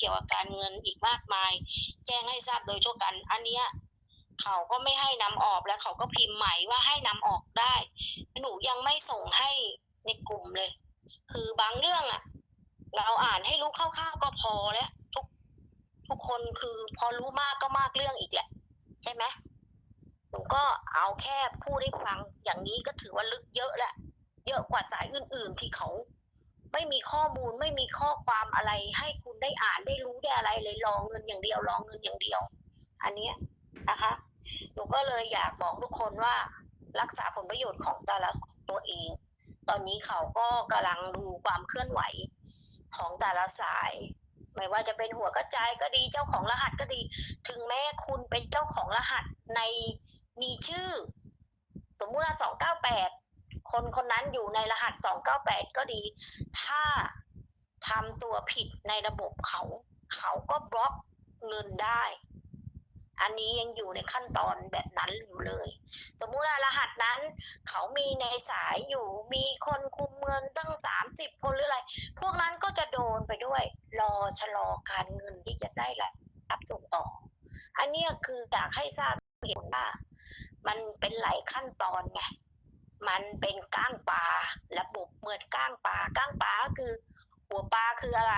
เกี่ยวกับการเงินอีกมากมาย แจ้งให้ทราบโดยทั่วกัน อันเนี้ยเขาก็ไม่ให้นำออกแล้วเขาก็พิมพ์ใหม่ว่าให้นำออกได้ หนูยังไม่ส่งให้ในกลุ่มเลย คือบางเรื่องอะเราอ่านให้รู้คร่าวๆก็พอแล้วทุกทุกคนคือพอรู้มากก็มากเรื่องอีกแหละ ใช่ไหมหนูก็เอาแค่พูดให้ฟังอย่างนี้ก็ถือว่าลึกเยอะและเยอะกว่าสายอื่น ๆ ที่เขา ไม่มีข้อมูลไม่มีข้อความอะไรให้ อะไรเลยรองเงินอย่างเดียวรองเงินอย่างเดียว อันเนี้ยนะคะ หนูก็เลยอยากบอกทุกคนว่ารักษาผลประโยชน์ของแต่ละตัวเอง ตอนนี้เขาก็กำลังดูความเคลื่อนไหวของแต่ละสาย ไม่ว่าจะเป็นหัวกระจายก็ดีเจ้าของรหัสก็ดี ถึงแม้คุณเป็นเจ้าของรหัสในมีชื่อ สมมุติว่าสองเก้าแปดคนคนนั้นอยู่ในรหัสสองเก้าแปดก็ดี ถ้าทำตัวผิดในระบบเขา เขาก็บล็อกเงินได้ อันนี้ยังอยู่ในขั้นตอนแบบนั้นอยู่เลย สมมุติว่ารหัสนั้น เขามีในสายอยู่มีคนคุมเงินตั้งสามสิบคนหรืออะไร พวกนั้นก็จะโดนไปด้วย รอชะลอการเงินที่จะได้รับส่งต่อ อันนี้คืออยากให้ทราบเห็นว่า มันเป็นหลายขั้นตอนไงมันเป็นก้างปลาระบบเหมือนก้างปลาก้างปลาก็คือ หัวปลาคืออะไร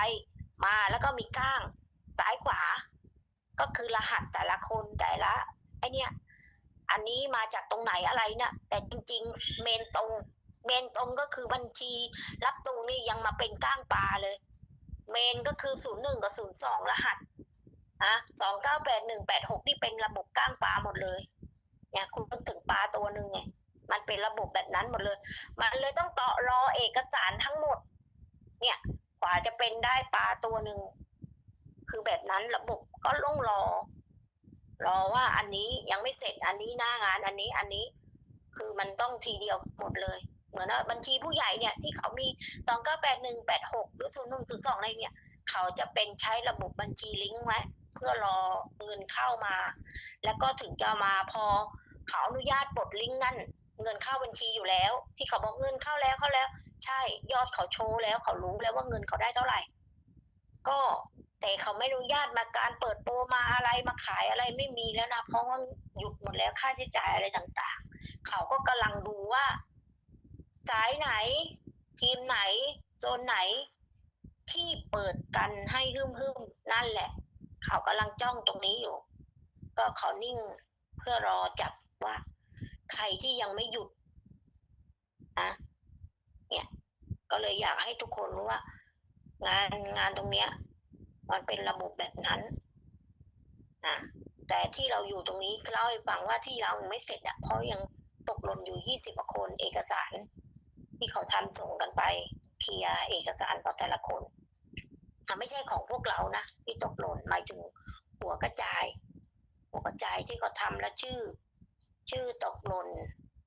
มาแล้วก็มีก้างซ้ายขวา ก็คือรหัสแต่ละคนแต่ละไอเนี้ยอันนี้มาจากตรงไหนอะไรเนี่ยแต่จริง ๆ เมนตรง เมนตรงก็คือบัญชี รับตรงนี่ยังมาเป็นก้างปลาเลย เมนก็คือศูนย์หนึ่งกับศูนย์สองรหัสอะสองเก้าแปดหนึ่งแปดหกนี่เป็นระบบก้างปลาหมดเลยเนี่ยคุณนึกถึงปลาตัวหนึ่งไงมันเป็นระบบแบบนั้นหมดเลย มันเลยต้องต่อรอเอกสารทั้งหมด เนี่ย จะเป็นได้ปลาตัวหนึ่ง คือแบบนั้นระบบก็ต้องรอ รอว่าอันนี้ยังไม่เสร็จอันนี้หน้างานอันนี้อันนี้ คือมันต้องทีเดียวหมดเลย เหมือนว่าบัญชีผู้ใหญ่เนี่ย ที่เขามีสองเก้าแปดหนึ่งแปดหกหรือศูนย์หนึ่งศูนย์สองอะไรเนี่ย เขาจะเป็นใช้ระบบบัญชีลิงก์ไว้เพื่อรอเงินเข้ามา แล้วก็ถึงจะมาพอเขาอนุญาตปลดลิงก์นั่น เงินเข้าบัญชีอยู่แล้ว ที่เขาบอกเงินเข้าแล้วเข้าแล้ว ใช่ยอดเขาโชว์แล้วเขารู้แล้วว่าเงินเขาได้เท่าไหร่ ก็แต่เขาไม่อนุญาตมาการเปิดโปรมาอะไรมาขายอะไรไม่มีแล้วนะเพราะว่าหยุดหมดแล้วค่าใช้จ่ายอะไรต่างๆ เขาก็กำลังดูว่าสายไหน ทีมไหนโซนไหน ที่เปิดกันให้ฮึ่มฮึมๆนั่นแหละ เขากำลังจ้องตรงนี้อยู่ ก็เขานิ่งเพื่อรอจับว่า ใครที่ยังไม่หยุดนะเนี่ยก็เลยอยากให้ทุกคนรู้ว่า งานงานตรงเนี้ย มันเป็นระบบแบบนั้นนะแต่ที่เราอยู่ตรงนี้เล่าให้ฟังว่าที่เราไม่เสร็จอะเพราะยังตกหล่นอยู่ยี่สิบคนเอกสาร ที่เขาทำส่งกันไปเคลียร์เอกสารของแต่ละคนอะไม่ใช่ของพวกเรานะที่ตกหล่นหมายถึงหัวกระจาย หัวกระจายที่เขาทำแล้วชื่อ ชื่อตกหล่น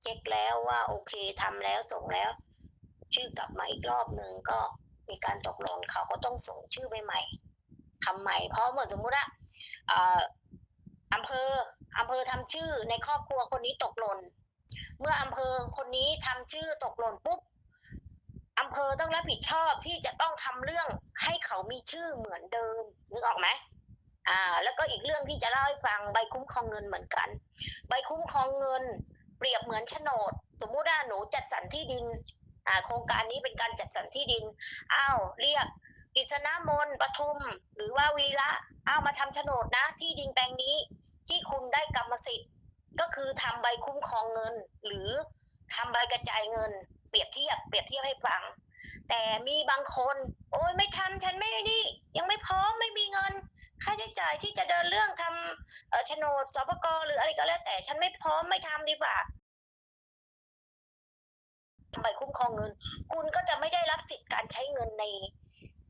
เช็คแล้วว่าโอเคทำแล้วส่งแล้ว ชื่อกลับมาอีกรอบหนึ่งก็มีการตกหล่นเขาก็ต้องส่งชื่อไปใหม่ทำใหม่ เพราะเหมือนสมมุติว่าอ่อำเภออำเภอทำชื่อในครอบครัวคนนี้ตกหล่นเมื่ออำเภอคนนี้ทำชื่อตกหล่นปุ๊บอำเภอต้องรับผิดชอบที่จะต้องทำเรื่องให้เขามีชื่อเหมือนเดิมนึกออกไหม อ่าแล้วก็อีกเรื่องที่จะเล่าให้ฟังใบคุ้มครองเงินเหมือนกัน ใบคุ้มครองเงิน เปรียบเหมือนโฉนด สมมุติว่าหนูจัดสรรที่ดินอ่าโครงการนี้เป็นการจัดสรรที่ดินอ้าวเรียกกฤษณมนปทุม หรือว่าวีระอ้าวมาทำโฉนดนะ ที่ดินแปลงนี้ ที่คุณได้กรรมสิทธิ์ ก็คือทำใบคุ้มครองเงิน หรือทำใบกระจายเงิน เปรียบเทียบเปรียบเทียบให้ฟัง แต่มีบางคน โอ้ยไม่ทำฉันไม่นี่ ยังไม่พร้อมไม่มีเงิน ค่าใช้จ่ายที่จะเดินเรื่องทำเออโฉนดสปกหรืออะไรก็แล้ว แต่ฉันไม่พร้อมไม่ทำดีกว่าใบคุ้มครองเงิน คุณก็จะไม่ได้รับสิทธิ์การใช้เงินใน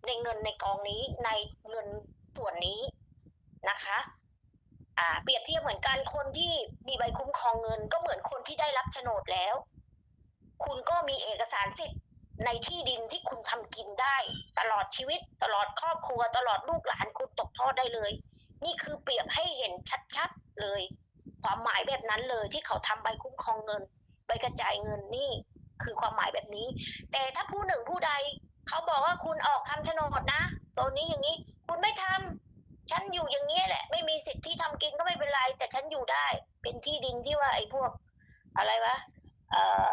ในเงินในกองนี้ในเงินส่วนนี้นะคะอ่าเปรียบเทียบเหมือนกันคนที่มีใบคุ้มครองเงิน ก็เหมือนคนที่ได้รับโฉนดแล้ว คุณก็มีเอกสารสิทธิ์ ในที่ดินที่คุณทำกินได้ ตลอดชีวิตตลอดครอบครัว ตลอดลูกหลานคุณตกทอดได้เลย นี่คือเปรียบให้เห็นชัดๆเลย ความหมายแบบนั้นเลยที่เขาทำใบคุ้มครองเงิน ใบกระจายเงินนี่คือความหมายแบบนี้ แต่ถ้าผู้หนึ่งผู้ใด เขาบอกว่าคุณออกทำโฉนดนะโซนนี้อย่างนี้ คุณไม่ทำฉันอยู่อย่างนี้แหละ ไม่มีสิทธิ์ทำกินก็ไม่เป็นไร แต่ฉันอยู่ได้ เป็นที่ดินที่ว่าไอ้พวก อะไรวะเอ่อ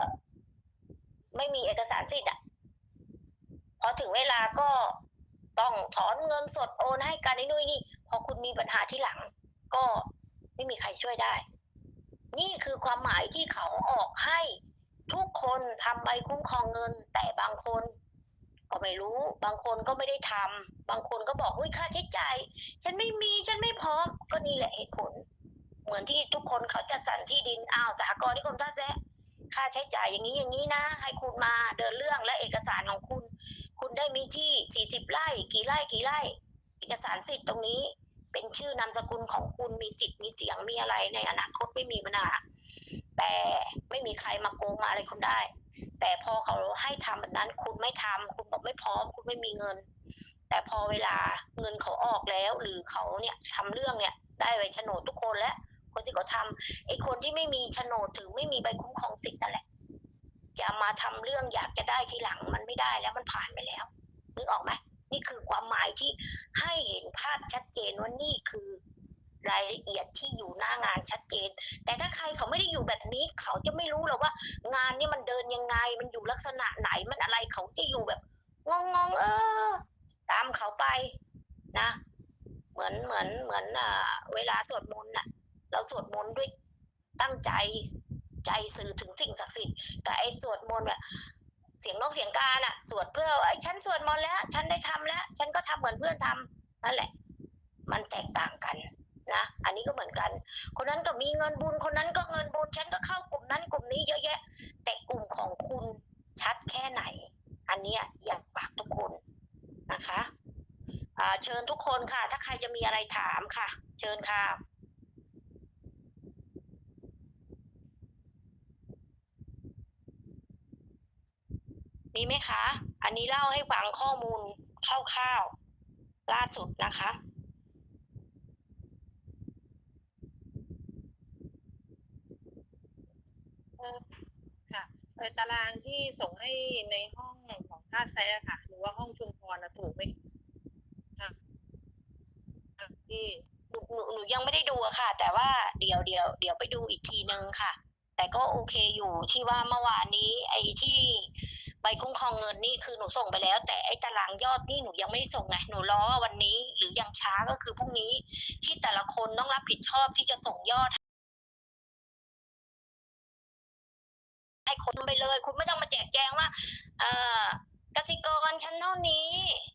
ไม่มีเอกสารสิทธิ์อะพอถึงเวลาก็ต้องถอนเงินสดโอนให้กันนู่นนี่พอคุณมีปัญหาที่หลัง ก็ไม่มีใครช่วยได้ นี่คือความหมายที่เขาออกให้ทุกคนทำใบคุ้มครองเงิน แต่บางคน ก็ไม่รู้ บางคนก็ไม่ได้ทำบางคนก็บอกเฮ้ยค่าใช้จ่ายฉันไม่มีฉันไม่พร้อมก็นี่แหละเหตุผล เหมือนที่ทุกคนเขาจัดสรรที่ดินอ้าวสหกรณ์นิคมท่าแซะ ค่าใช้จ่ายอย่างนี้อย่างนี้นะ ให้คุณมาเดินเรื่องและเอกสารของคุณ คุณได้มีที่สี่สิบไร่กี่ไร่กี่ไร่ เอกสารสิทธิ์ตรงนี้ เป็นชื่อนามสกุลของคุณมีสิทธิ์มีเสียงมีอะไรในอนาคตไม่มีปัญหาแต่ไม่มีใครมาโกงมาอะไรคุณได้ แต่พอเขาให้ทำแบบนั้น คุณไม่ทำคุณบอกไม่พร้อม คุณไม่มีเงิน แต่พอเวลาเงินเขาออกแล้ว หรือเขาเนี่ยทำเรื่องเนี่ย ได้ใบโฉนดทุกคนและคนที่เขาทำไอ้คนที่ไม่มีโฉนดถึงไม่มีใบคุ้มครองสิทธิ์นั่นแหละจะมาทำเรื่องอยากจะได้ทีหลังมันไม่ได้แล้วมันผ่านไปแล้วนึกออกไหมนี่คือความหมายที่ให้เห็นภาพชัดเจนว่านี่คือรายละเอียดที่อยู่หน้างานชัดเจน แต่ถ้าใครเขาไม่ได้อยู่แบบนี้เขาจะไม่รู้หรอกว่า งานนี่มันเดินยังไง มันอยู่ลักษณะไหนมันอะไรเขาจะอยู่แบบงงงๆเออ ตามเขาไปนะ เหมือนเหมือนเหมือนอ่าเวลาสวดมนต์น่ะ เราสวดมนต์ด้วยตั้งใจใจสื่อถึงสิ่งศักดิ์สิทธิ์แต่ไอ้สวดมนต์อะเสียงนกเสียงกาน่ะ สวดเพื่อไอ้ฉันสวดมนต์แล้ว ฉันได้ทำแล้ว ฉันก็ทำเหมือนเพื่อนทำนั่นแหละ มันแตกต่างกันนะ อันนี้ก็เหมือนกัน คนนั้นก็มีเงินบุญ คนนั้นก็เงินบุญ ฉันก็เข้ากลุ่มนั้นกลุ่มนี้เยอะแยะ แต่กลุ่มของคุณชัดแค่ไหน อันเนี้ยอยากฝากทุกคนนะคะอ่าเชิญทุกคนค่ะ ถ้าใครจะมีอะไรถามค่ะ เชิญค่ะ มีไหมคะ อันนี้เล่าให้ฟังข้อมูลคร่าวๆล่าสุดนะคะ ค่ะเออตารางที่ส่งให้ในห้องของท่าแซะค่ะ หรือว่าห้องชุมพรนะถูกไหมค่ะค่ะที่หนูหนูหนูยังไม่ได้ดูอะค่ะ แต่ว่าเดี๋ยวเดี๋ยวเดี๋ยวไปดูอีกทีนึงค่ะ แต่ก็โอเคอยู่ที่ว่าเมื่อวานนี้ไอ้ที่ ใบคุ้มครองเงินนี่คือหนูส่งไปแล้ว แต่ไอ้ตารางยอดนี่หนูยังไม่ได้ส่งไงหนูรอว่าวันนี้ หรือยังช้าก็คือพรุ่งนี้ที่แต่ละคนต้องรับผิดชอบที่จะส่งยอดให้คนไปเลย คุณไม่ต้องมาแจกแจงว่า เอ่อกสิกรชั้นเท่านี้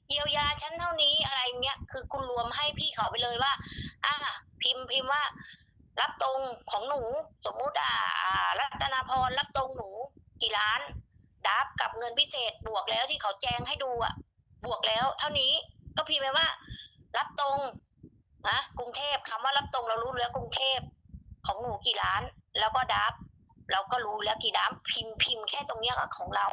เยียวยาชั้นเท่านี้อะไรเงี้ยคือคุณรวมให้พี่เขาไปเลยว่าอะพิมพ์พิมพ์ว่า รับตรงของหนู สมมุติอ่าอ่ารัตนาพรรับตรงหนูกี่ล้าน ดับกับเงินพิเศษบวกแล้วที่เขาแจ้งให้ดูอะ บวกแล้ว เท่านี้ก็พิมพ์ไปว่า รับตรงนะกรุงเทพคำว่ารับตรงเรารู้แล้วกรุงเทพของหนูกี่ล้าน แล้วก็ดับเราก็รู้แล้วกี่ดับพิมพ์พิมพ์แค่ตรงเนี้ยของเรา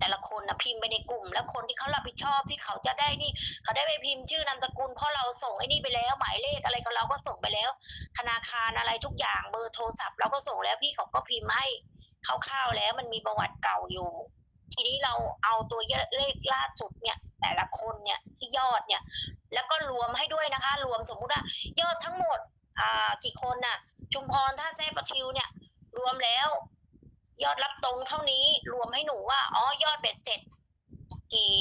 แต่ละคนนะพิมพ์ไปในกลุ่ม แล้วคนที่เขารับผิดชอบที่เขาจะได้นี่ เขาได้ไปพิมพ์ชื่อนามสกุลเพราะเราส่งไอ้นี่ไปแล้ว หมายเลขอะไรของเราก็ส่งไปแล้ว ธนาคารอะไรทุกอย่างเบอร์โทรศัพท์เราก็ส่งแล้วพี่เขาก็พิมพ์ให้คร่าวๆแล้วมันมีประวัติเก่าอยู่ ทีนี้เราเอาตัวเลขล่าสุดเนี่ย แต่ละคนเนี่ยที่ยอดเนี่ย แล้วก็รวมให้ด้วยนะคะ รวมสมมุติว่ายอดทั้งหมดอ่ากี่คนน่ะ ชุมพรท่าแซ่ปะทิวเนี่ย รวมแล้ว ยอดรับตรงเท่านี้รวมให้หนูว่าอ๋อยอดเบ็ดเสร็จ กี่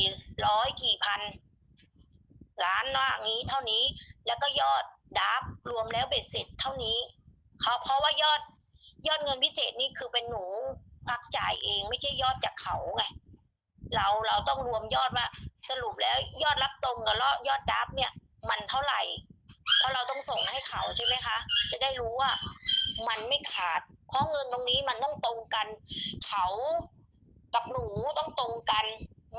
ร้อยกี่พันล้านว่างี้เท่านี้ แล้วก็ยอดดับรวมแล้วเบ็ดเสร็จเท่านี้เขาเพราะว่ายอดยอดเงินพิเศษนี่คือเป็นหนูพักจ่ายเองไม่ใช่ยอดจากเขาไงเราเราต้องรวมยอดว่าสรุปแล้วยอดรับตรงกับยอดดับเนี่ย มันเท่าไหร่เพราะเราต้องส่งให้เขาใช่ไหมคะ จะได้รู้ว่า มันไม่ขาด เพราะเงินตรงนี้มัน กับหนูต้องตรงกัน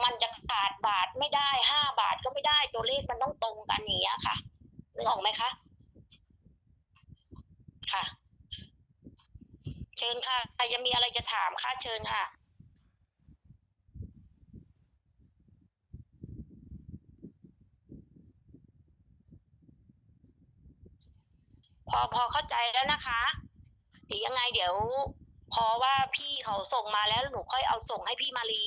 มันจะขาดบาทไม่ได้ห้าบาทก็ไม่ได้ตัวเลขมันต้องตรงกันอย่างเงี้ยค่ะนึกออกไหมคะค่ะ เชิญค่ะใครจะมีอะไรจะถามค่ะเชิญค่ะพอพอเข้าใจแล้วนะคะเดี๋ยวยังไงเดี๋ยว เพราะว่าพี่เขาส่งมาแล้วหนูค่อยเอาส่งให้พี่มารี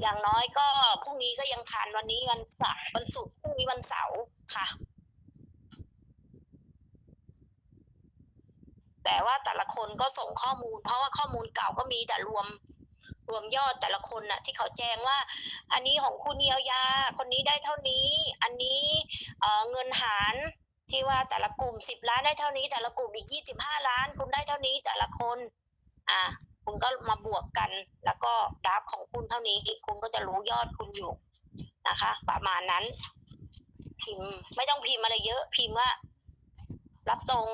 อย่างน้อยก็พรุ่งนี้ก็ยังทานวันนี้วันเสาร์วันศุกร์พรุ่งนี้วันเสาร์ค่ะ แต่ว่าแต่ละคนก็ส่งข้อมูล เพราะว่าข้อมูลเก่าก็มีแต่รวมรวมยอดแต่ละคนน่ะ ที่เขาแจ้งว่า อันนี้ของคุณเยียวยา คนนี้ได้เท่านี้ อันนี้เเงินหาร ที่ว่าแต่ละกลุ่มสิบล้านได้เท่านี้ แต่ละกลุ่มอีกยี่สิบห้าล้าน คุณได้เท่านี้แต่ละคน อะคุณก็มาบวกกัน แล้วก็ดาฟของคุณเท่านี้ คุณก็จะรู้ยอดคุณอยู่นะคะ ประมาณนั้น พิมพ์ไม่ต้องพิมพ์อะไรเยอะ พิมพ์ว่า รับตรง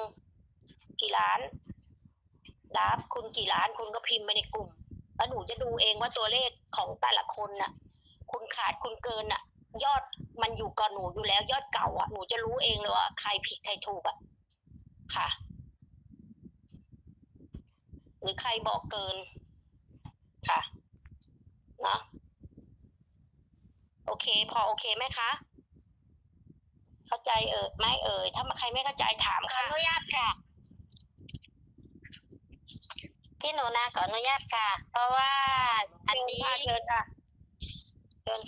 กี่ล้านดาฟคุณกี่ล้านคุณก็พิมพ์ไปในกลุ่ม แล้วหนูจะดูเองว่าตัวเลขของแต่ละคนน่ะ คุณขาดคุณเกินน่ะ ยอดมันอยู่กับหนูอยู่แล้วยอดเก่าอะหนูจะรู้เองเลยว่าใครผิดใครถูกอะค่ะ หรือใครบอกเกิน ค่ะเนาะโอเค พอโอเคไหมคะ เข้าใจเออไหม่เอ่ยถ้าใครไม่เข้าใจถามขอค่ะ อนุญาตค่ะ พี่หนูนาขออนุญาตค่ะ เพราะว่าอันนี้ เชิญค่ะเชิญ ของ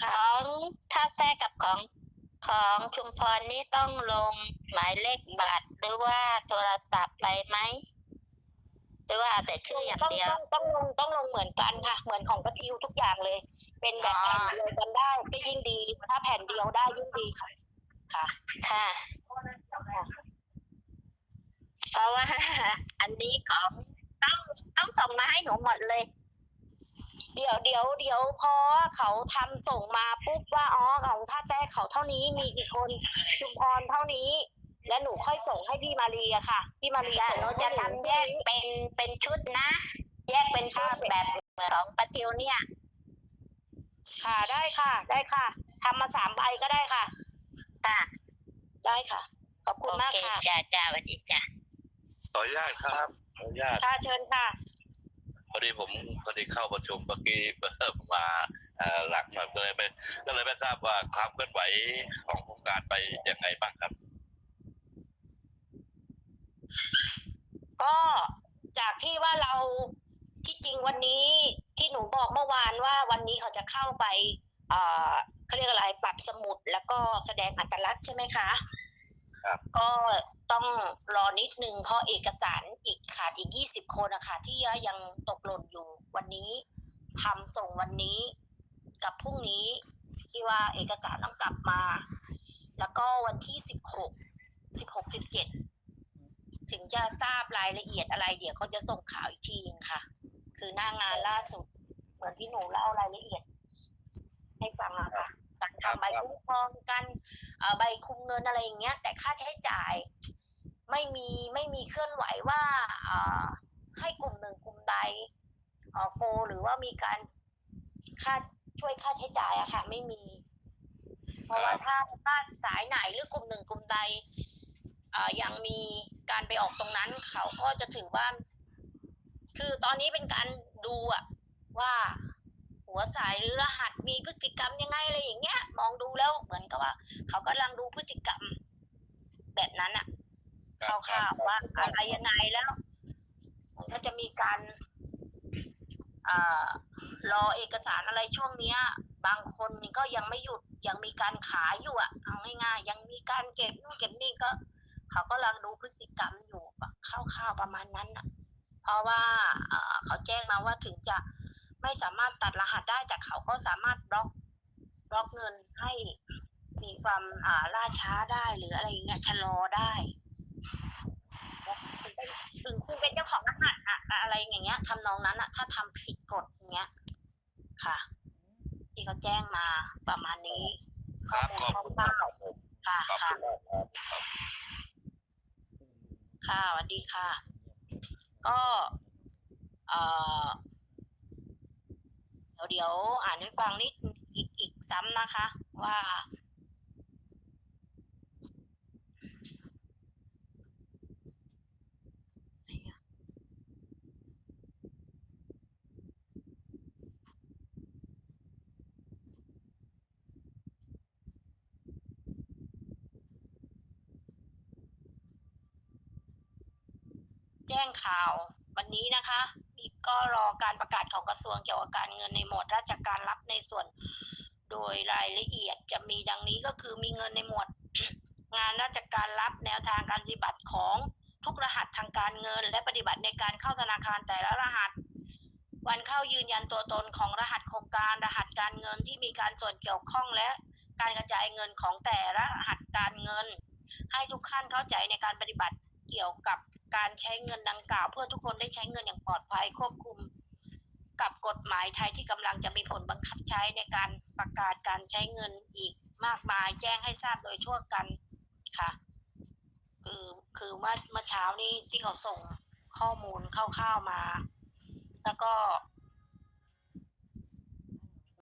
ท่าแท้กับของของชุมพรนี่ต้องลงหมายเลขบัตรหรือว่าโทรศัพท์อะไรไหมหรือว่าเอาแต่ชื่ออย่างเดียวต้องต้องลงต้องลงเหมือนกันค่ะ เหมือนของกระทิวทุกอย่างเลย เป็นแบบแผ่นเดียวกันได้ก็ยิ่งดี ถ้าแผ่นเดียวได้ยิ่งดีค่ะ ค่ะ ค่ะ เพราะว่า อันนี้ของต้องต้องส่งมาให้หนูหมดเลย เดี๋ยวเดี๋ยวเดี๋ยวพอเขาทำส่งมาปุ๊บว่าอ๋อของท่าแจ้เขาเท่านี้มีกี่คนชุมพรเท่านี้ และหนูค่อยส่งให้พี่มารีอะค่ะ พี่มารีแต่ส่งหนูให้จะหทำแยกเป็นเป็นชุดนะ แยกเป็นชุดแบบเหมือนของปะทิวเนี่ย ค่ะได้ค่ะ ได้ค่ะทำมาสามใบก็ได้ค่ะค่ะได้ค่ะ ขอบคุณมากโอเคค่ะจ้าจ้าสวัสดีจ้าขออนุญาตครับขออนุญาตค่ะเชิญค่ะ พอดีผมพอดีเข้าประชุมเมื่อกี้มาหลังมาเลยไม่ก็เลยไม่ทราบว่าความเคลื่อนไหวของโครงการไปยังไงบ้างครับ ก็จากที่ว่าเราที่จริงวันนี้ที่หนูบอกเมื่อวานว่าวันนี้เขาจะเข้าไปเขาเรียกอะไรปรับสมุดแล้วก็แสดงอัตลักษณ์ใช่ไหมคะ ก็ต้องรอนิดนึงเพราะเอกสารอีกขาดอีกยี่สิบคนนะคะที่ยังตกหล่นอยู่วันนี้ทำส่งวันนี้กับพรุ่งนี้ที่ว่าเอกสารต้องกลับมา แล้วก็วันที่สิบหกสิบหกสิบเจ็ดถึงจะทราบรายละเอียดอะไร เดี๋ยวเขาจะส่งข่าวอีกทีนึงค่ะ คือหน้างานล่าสุด เหมือนพี่หนูเล่ารายละเอียดให้ฟังอะค่ะ การทำใบคุ้มครองกันเอ่อใบคุมเงินอะไรอย่างเงี้ย แต่ค่าใช้จ่าย ไม่มีไม่มีเคลื่อนไหวว่าเอ่อให้กลุ่มหนึ่งกลุ่มใดเอ่อโฟหรือว่ามีการค่าช่วยค่าใช้จ่ายอะค่ะ ไม่มี เพราะว่าถ้าถ้าสายไหนหรือกลุ่มหนึ่งกลุ่มใดเอ่อยังมีการไปออกตรงนั้น เขาก็จะถือว่า คือตอนนี้เป็นการดูอะว่า หัวสายหรือรหัสมีพฤติกรรมยังไงอะไรอย่างเงี้ย มองดูแล้วเหมือนกับว่า เขากำลังดูพฤติกรรม แบบนั้นอะคร่าวๆว่าอะไรยังไงแล้ว มันก็จะมีการอรอเอกสารอะไรช่วงเนี้ย บางคนนี่ก็ยังไม่หยุดยังมีการขายอยู่อะเอาง่ายๆยังมีการเก็บนู่นเก็บนี่ก็ เขาก็กำลังดูพฤติกรรมอยู่คร่าวๆประมาณนั้นน่ะเพราะว่าเขาแจ้งมาว่าถึงจะ ไม่สามารถตัดรหัสได้แต่เขาก็สามารถบล็อกบล็อกเงินให้มีความอ่าล่าช้าได้หรืออะไรอย่างเงี้ยชะลอได้ถึงคุณเป็นเจ้าของรหัสอะอะไรอย่างเงี้ยทำนองนั้นอะถ้าทำผิดกฎอย่างเงี้ย ค่ะ ที่เขาแจ้งมาประมาณนี้ครับข้อขอบมูลคุณคร่ามาวกครับผมๆค่ะขอบค่ะคุณมากครับค่ะสวัสดีค่ะ ก็ เอ่อเดี๋ยวเดี๋ยวอ่านให้ฟังนิดอีกอีกซ้ำนะคะ ว่าแจ้งข่าววันนี้นะคะ ก็รอการประกาศของกระทรวงเกี่ยวกับการเงินในหมวดราชการรับในส่วน โดยรายละเอียดจะมีดังนี้ก็คือมีเงินในหมวด งานราชการรับแนวทางการปฏิบัติของทุกรหัสทางการเงิน และปฏิบัติในการเข้าธนาคารแต่ละรหัส วันเข้ายืนยันตัวตนของรหัสโครงการ รหัสการเงินที่มีการส่วนเกี่ยวข้องและการกระจายเงินของแต่ละรหัสการเงิน ให้ทุกท่านเข้าใจในการปฏิบัติ เกี่ยวกับการใช้เงินดังกล่าว เพื่อทุกคนได้ใช้เงินอย่างปลอดภัยควบคุม กับกฎหมายไทยที่กำลังจะมีผลบังคับใช้ในการประกาศการใช้เงินอีกมากมาย แจ้งให้ทราบโดยทั่วกันค่ะ คือคือเมื่อเมื่อเช้านี้ที่เขาส่งข้อมูลคร่าวๆมา แล้วก็